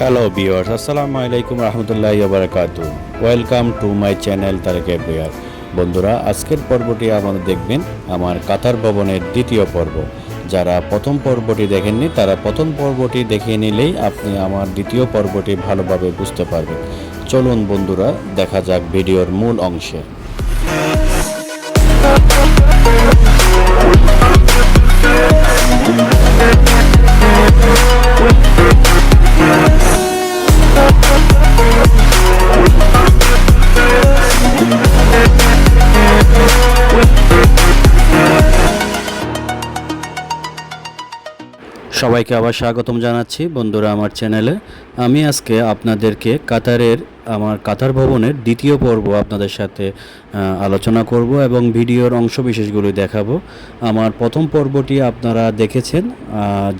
Hello বিয়ার্স আসসালামু আলাইকুম রহমতুল্লাহ বারাকাতু ওয়েলকাম টু মাই চ্যানেল তারেকে বিয়ার বন্ধুরা, আজকের পর্বটি আপনারা দেখবেন আমার কাতার ভবনের দ্বিতীয় পর্ব। যারা প্রথম পর্বটি দেখেননি, তারা প্রথম পর্বটি দেখে নিলেই আপনি আমার দ্বিতীয় পর্বটি ভালোভাবে বুঝতে পারবেন। চলুন বন্ধুরা, দেখা যাক ভিডিওর মূল অংশে। সবাইকে আবার স্বাগতম জানাচ্ছি। বন্ধুরা, আমার চ্যানেলে আমি আজকে আপনাদেরকে কাতারের, আমার কাতার ভবনের দ্বিতীয় পর্ব আপনাদের সাথে আলোচনা করব এবং ভিডিওর অংশ বিশেষগুলো দেখাবো। আমার প্রথম পর্বটি আপনারা দেখেছেন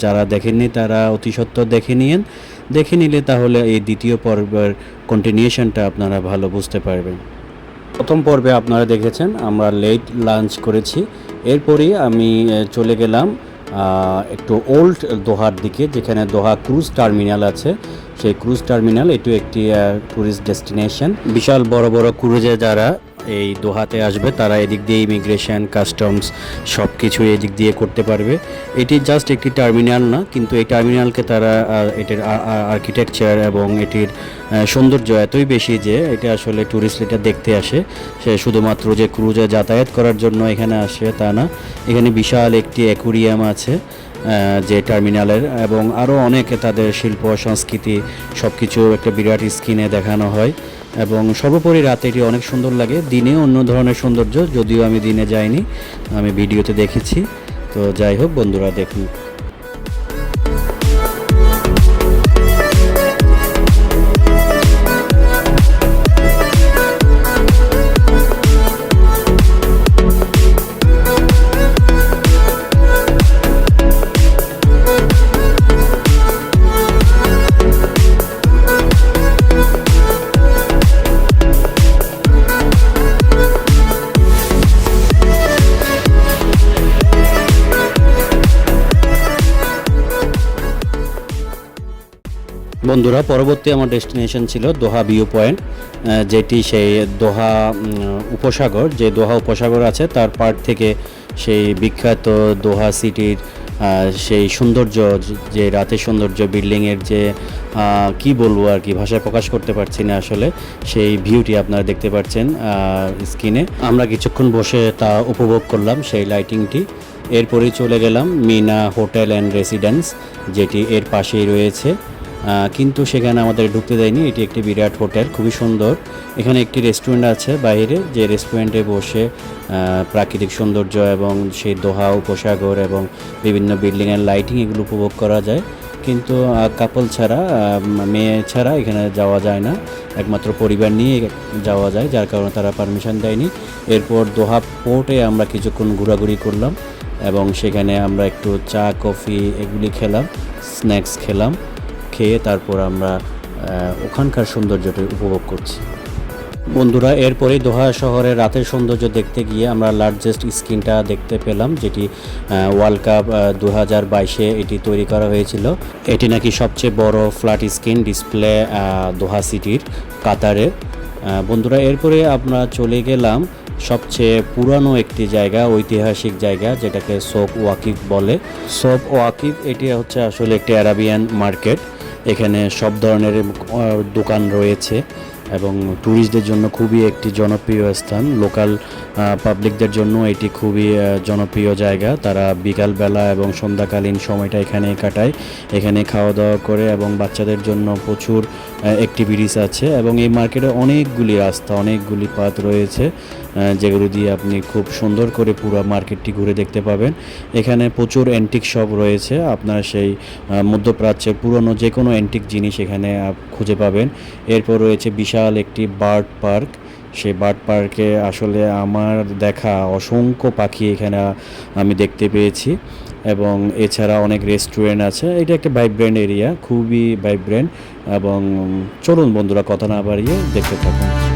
যারা দেখেননি তারা অতি সত্ত্বর দেখে নিয়েন। দেখে নিলে তাহলে এই দ্বিতীয় পর্বের কন্টিনিউশনটা আপনারা ভালো বুঝতে পারবেন। প্রথম পর্বে আপনারা দেখেছেন, আমরা লেট লাঞ্চ করেছি। এরপরই আমি চলে গেলাম একটু ওল্ড দোহার দিকে, যেখানে দোহা ক্রুজ টার্মিনাল আছে। সেই ক্রুজ টার্মিনাল এটি একটি ট্যুরিস্ট ডেস্টিনেশন বিশাল বড় বড় ক্রুজে যারা এই দোহাতে আসবে। তারা এদিক দিয়ে ইমিগ্রেশন কাস্টমস সব কিছু এদিক দিয়ে করতে পারবে। এটি জাস্ট একটি টার্মিনাল না, কিন্তু এই টার্মিনালকে তারা এটির আর্কিটেকচার এবং এটির সৌন্দর্য এতই বেশি যে এটা আসলে ট্যুরিস্ট এটা দেখতে আসে। সে শুধুমাত্র যে ক্রুজে যাতায়াত করার জন্য এখানে আসে তা না। এখানে বিশাল একটি অ্যাকুরিয়াম আছে যে টার্মিনালের এবং আরও অনেক তাদের শিল্প, সংস্কৃতি সব কিছু একটা বিরাট স্ক্রিনে দেখানো হয়। এবং সর্বোপরি রাতে এটি অনেক সুন্দর লাগে। দিনে অন্য ধরনের সৌন্দর্য, যদিও আমি দিনে যাইনি, আমি ভিডিওতে দেখেছি। তো যাই হোক, বন্ধুরা দেখুন। বন্ধুরা, পরবর্তী আমার ডেস্টিনেশন ছিল দোহা ভিউ পয়েন্ট যেটি সেই দোহা উপসাগর, যে দোহা উপসাগর আছে তার পার থেকে সেই বিখ্যাত দোহা সিটির সেই সৌন্দর্য, যে- রাতের সৌন্দর্য, বিল্ডিংয়ের যে কি বলব আর কি, ভাষায় প্রকাশ করতে পারছি না আসলে, সেই ভিউটি আপনারা দেখতে পাচ্ছেন স্ক্রিনে। আমরা কিছুক্ষণ বসে তা উপভোগ করলাম সেই লাইটিংটি। এরপরেই চলে গেলাম মিনা হোটেল অ্যান্ড রেসিডেন্স, যেটি এর পাশেই রয়েছে। কিন্তু সেখানে আমাদের ঢুকতে দেয়নি। এটি একটি বিরাট হোটেল, খুবই সুন্দর। এখানে একটি রেস্টুরেন্ট আছে বাইরে, যে রেস্টুরেন্টে বসে প্রাকৃতিক সৌন্দর্য এবং সেই দোহা, উপসাগর এবং বিভিন্ন বিল্ডিংয়ের লাইটিং এগুলো উপভোগ করা যায়। কিন্তু কাপল ছাড়া মেয়ে ছাড়া এখানে যাওয়া যায় না। একমাত্র পরিবার নিয়ে যাওয়া যায়, যার কারণে তারা পারমিশন দেয়নি। এরপর দোহা পোর্টে আমরা কিছুক্ষণ ঘোরাঘুরি করলাম এবং সেখানে আমরা একটু চা, কফি এগুলি খেলাম, স্ন্যাক্স খেলাম। খেয়ে তারপর আমরা ওখানকার সৌন্দর্যটা উপভোগ করছি। বন্ধুরা, এরপরেই দোহা শহরের রাতের সৌন্দর্য দেখতে গিয়ে আমরা লার্জেস্ট স্ক্রিনটা দেখতে পেলাম, যেটি ওয়ার্ল্ড কাপ দু হাজার বাইশে এটি তৈরি করা হয়েছিল। এটি নাকি সবচেয়ে বড় ফ্ল্যাট স্ক্রিন ডিসপ্লে দোহা সিটির কাতারে। বন্ধুরা, এরপরে আমরা চলে গেলাম সবচেয়ে পুরানো একটি জায়গা, ঐতিহাসিক জায়গা, যেটাকে সোপ ওয়াকিফ বলে। সোপ ওয়াকিফ, এটি হচ্ছে আসলে একটি অ্যারাবিয়ান মার্কেট এখানে সব ধরনের দোকান রয়েছে এবং ট্যুরিস্টদের জন্য খুবই একটি জনপ্রিয় স্থান। লোকাল পাবলিকদের জন্য এটি খুবই জনপ্রিয় জায়গা। তারা বিকালবেলা এবং সন্ধ্যাকালীন সময়টা এখানে কাটায়। এখানে খাওয়া দাওয়া করে এবং বাচ্চাদের জন্য প্রচুর অ্যাক্টিভিটিস আছে এবং এই মার্কেটে অনেকগুলি রাস্তা, অনেকগুলি পাথ রয়েছে। যেগুলো দিয়ে আপনি খুব সুন্দর করে পুরো মার্কেটটি ঘুরে দেখতে পাবেন। এখানে প্রচুর অ্যান্টিক শপ রয়েছে। আপনারা সেই মধ্যপ্রাচ্যের পুরনো যে কোনো অ্যান্টিক জিনিস এখানে খুঁজে পাবেন। এরপর রয়েছে বিশাল একটি বার্ড পার্ক। সেই বার্ড পার্কে আসলে আমার দেখা অসংখ্য পাখি এখানে আমি দেখতে পেয়েছি। এবং এছাড়া অনেক রেস্টুরেন্ট আছে। এটা একটা ভাইব্রেন্ট এরিয়া খুবই ভাইব্রেন্ট এবং চলুন বন্ধুরা কথা না বাড়িয়ে দেখতে থাকুন।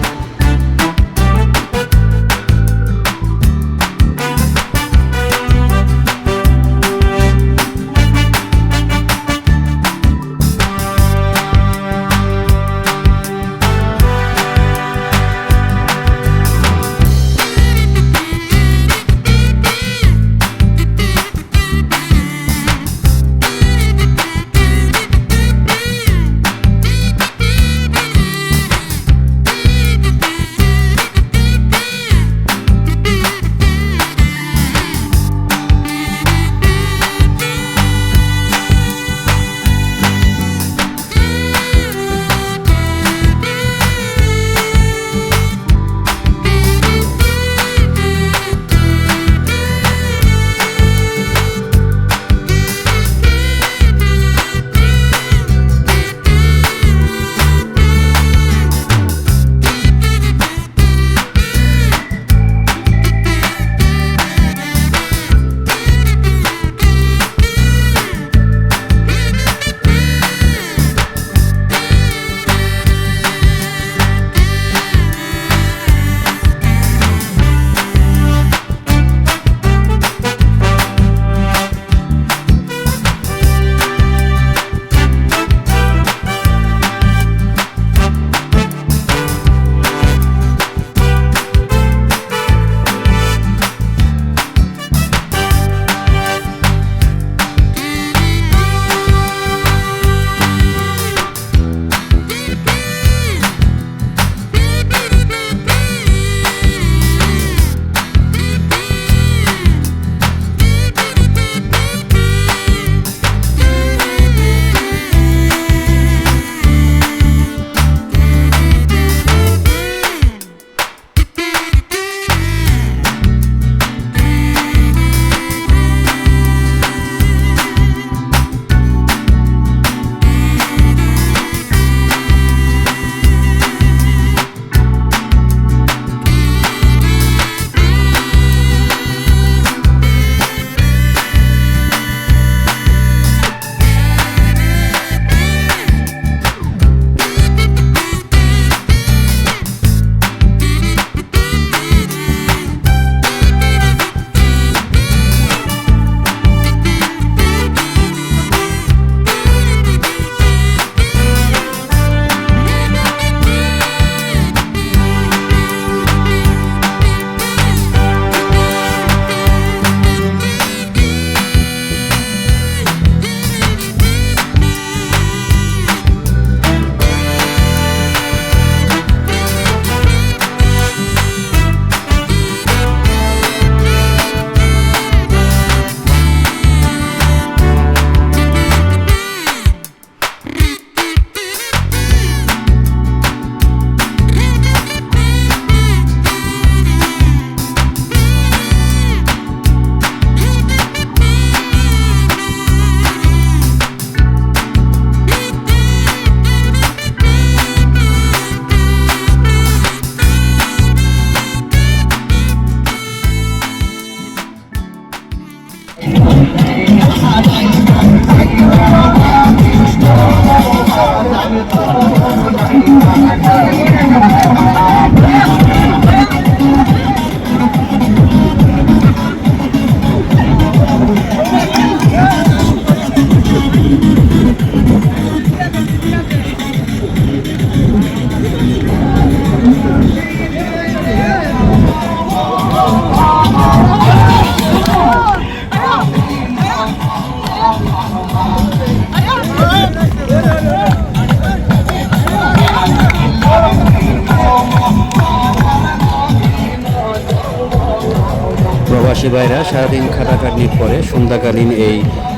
ভাইরা সারাদিন খাটাখাটনির পরে সন্ধ্যাকালীন এই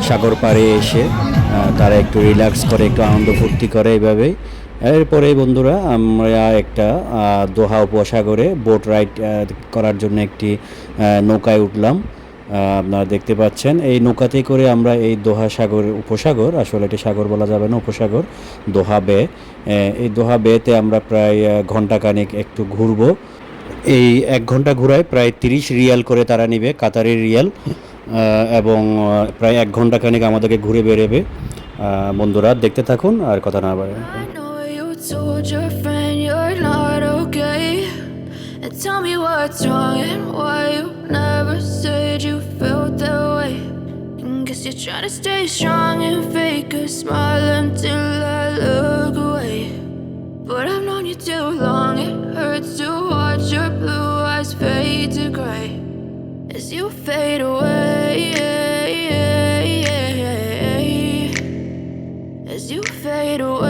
সাগর পাড়ে এসে তারা একটু রিল্যাক্স করে, একটু আনন্দ ফুর্তি করে এইভাবেই এরপরে বন্ধুরা, আমরা একটা দোহা উপসাগরে বোট রাইড করার জন্য একটি নৌকায় উঠলাম। আপনারা দেখতে পাচ্ছেন, এই নৌকাতেই করে আমরা এই দোহা সাগর, উপসাগর, আসলে এটি সাগর বলা যাবে না, উপসাগর, দোহা বে এই দোহা বেতে আমরা প্রায় ঘন্টাখানেক একটু ঘুরবো। এই এক ঘণ্টা ঘোরায় প্রায় তিরিশ রিয়াল করে তারা নিবে কাতারি রিয়াল এবং প্রায় এক ঘণ্টা খানিক আমাদেরকে ঘুরে বেরোবে বন্ধুরা দেখতে থাকুন আর কথা না বাড়ে tell me what's wrong and why you never said you felt that way. Guess you're trying to stay strong and fake a smile until I look away. But I've known you too long, to gray as you fade away. As you fade away.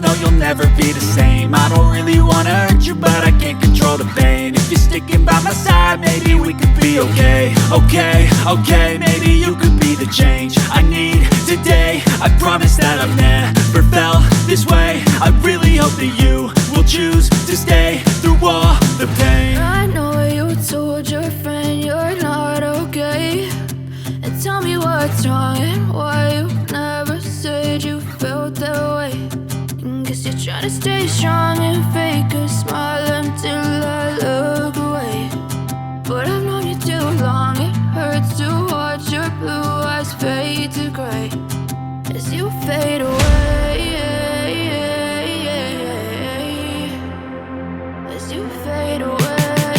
no you'll never be the same. I don't really wanna hurt you but I can't control the pain. If you're sticking by my side maybe we could be okay. Okay, okay, maybe you could be the change I need today hurts to watch your blue eyes fade to gray as you fade away.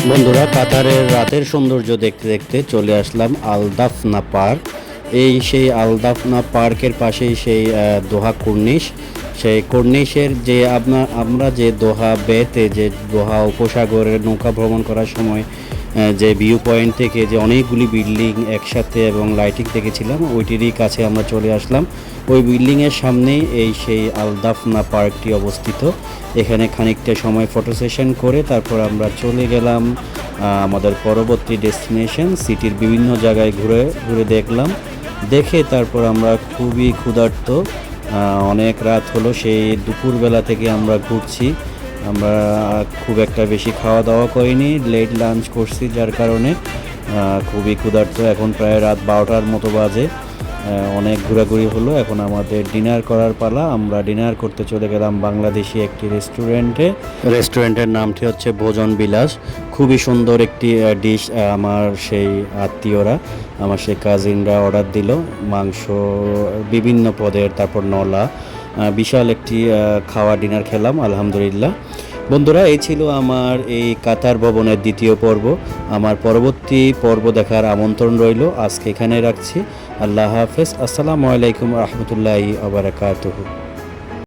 বন্ধুরা, কাতারের রাতের সৌন্দর্য দেখতে দেখতে চলে আসলাম আলদাফনা park. এই সেই আলদাফনা পার্কের পাশেই সেই দোহা কর্নিশ। সেই কর্নিশের যে আপনার আমরা যে দোহা বেতে, যে দোহা উপসাগরের নৌকা ভ্রমণ করার সময় যে ভিউ পয়েন্ট থেকে যে অনেকগুলি বিল্ডিং একসাথে এবং লাইটিং দেখেছিলাম, ওইটিরই কাছে আমরা চলে আসলাম। ওই বিল্ডিংয়ের সামনেই এই সেই আলদাফনা পার্কটি অবস্থিত। এখানে খানিকটা সময় ফটো সেশন করে তারপর আমরা চলে গেলাম আমাদের পরবর্তী ডেস্টিনেশন সিটির বিভিন্ন জায়গায় ঘুরে ঘুরে দেখলাম। দেখে তারপর আমরা খুবই ক্ষুধার্ত। অনেক রাত হলো, সেই দুপুরবেলা থেকে আমরা ঘুরছি। আমরা খুব একটা বেশি খাওয়া দাওয়া করিনি লেট লাঞ্চ করছি যার কারণে খুবই ক্ষুধার্ত। এখন প্রায় রাত বারোটার মতো বাজে অনেক ঘোরাঘুরি হলো। এখন আমাদের ডিনার করার পালা। আমরা ডিনার করতে চলে গেলাম বাংলাদেশি একটি রেস্টুরেন্টে রেস্টুরেন্টের নামটি হচ্ছে ভোজন বিলাস। খুবই সুন্দর একটি ডিশ আমার সেই আত্মীয়রা, আমার সেই কাজিনরা অর্ডার দিল। মাংস বিভিন্ন পদের, তারপর নলা বিশাল একটি খাওয়া ডিনার খেলাম, আলহামদুলিল্লাহ। বন্ধুরা, এই ছিল আমার এই কাতার ভবনের দ্বিতীয় পর্ব। আমার পরবর্তী পর্ব দেখার আমন্ত্রণ রইল। আজকে এখানে রাখছি। আল্লাহ হাফেজ। আসসালামু আলাইকুম রহমতুল্লাহি আবরাকাতুহু